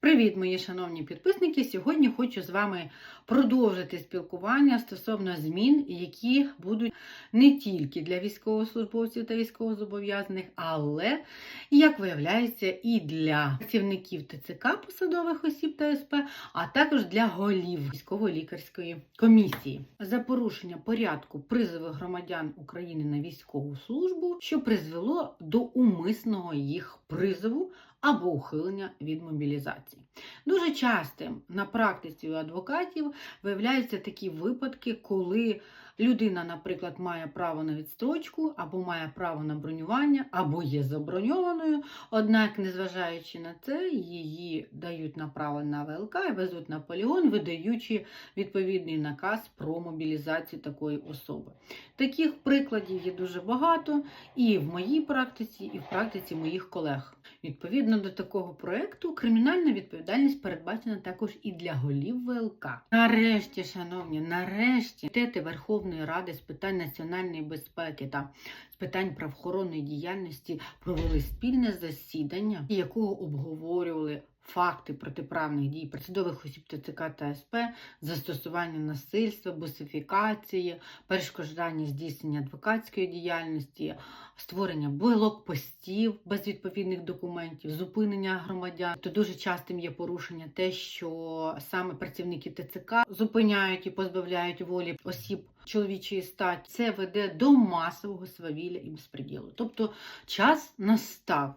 Привіт, мої шановні підписники! Сьогодні хочу з вами продовжити спілкування стосовно змін, які будуть не тільки для військовослужбовців та військовозобов'язаних, але, як виявляється, і для працівників ТЦК посадових осіб та СП, а також для голів військово-лікарської комісії за порушення порядку призову громадян України на військову службу, що призвело до умисного їх призову або ухилення від мобілізації. Дуже частим на практиці у адвокатів виявляються такі випадки, коли людина, наприклад, має право на відстрочку, або має право на бронювання, або є заброньованою. Однак, незважаючи на це, її дають направо на ВЛК і везуть на полігон, видаючи відповідний наказ про мобілізацію такої особи. Таких прикладів є дуже багато і в моїй практиці, і в практиці моїх колег. Відповідно до такого проекту, кримінальна відповідальність передбачена також і для голів ВЛК. Нарешті, шановні, нарешті Комітети Верховної Ради з питань національної безпеки та з питань правоохоронної діяльності провели спільне засідання, якого обговорювали. Факти протиправних дій посадових осіб ТЦК та СП, застосування насильства, бусифікації, перешкоджання здійснення адвокатської діяльності, створення блокпостів без відповідних документів, зупинення громадян. То дуже частим є порушення те, що саме працівники ТЦК зупиняють і позбавляють волі осіб чоловічої статі. Це веде до масового свавілля і безпреділу. Тобто час настав.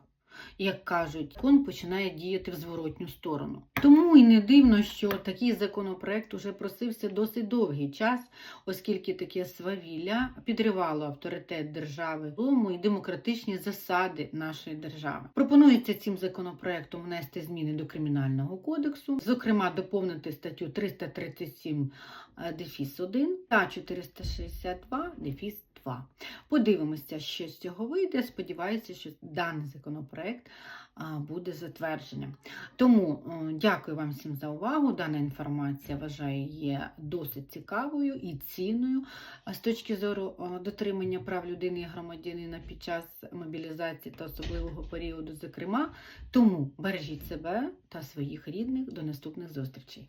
Як кажуть, кон починає діяти в зворотню сторону. Тому і не дивно, що такий законопроект уже просився досить довгий час, оскільки таке свавілля підривало авторитет держави і демократичні засади нашої держави. Пропонується цим законопроектом внести зміни до кримінального кодексу, зокрема, доповнити статтю 337 е, дефіс 1 та 462 дефіс 2. Подивимося, що з цього вийде. Сподіваюся, що даний законопроект буде затвердженим. Тому е, дякую вам всім за увагу. Дана інформація вважаю є досить цікавою і цінною з точки зору е, дотримання прав людини і громадянина під час мобілізації та особливого періоду, зокрема. Тому бережіть себе та своїх рідних. До наступних зустрічей.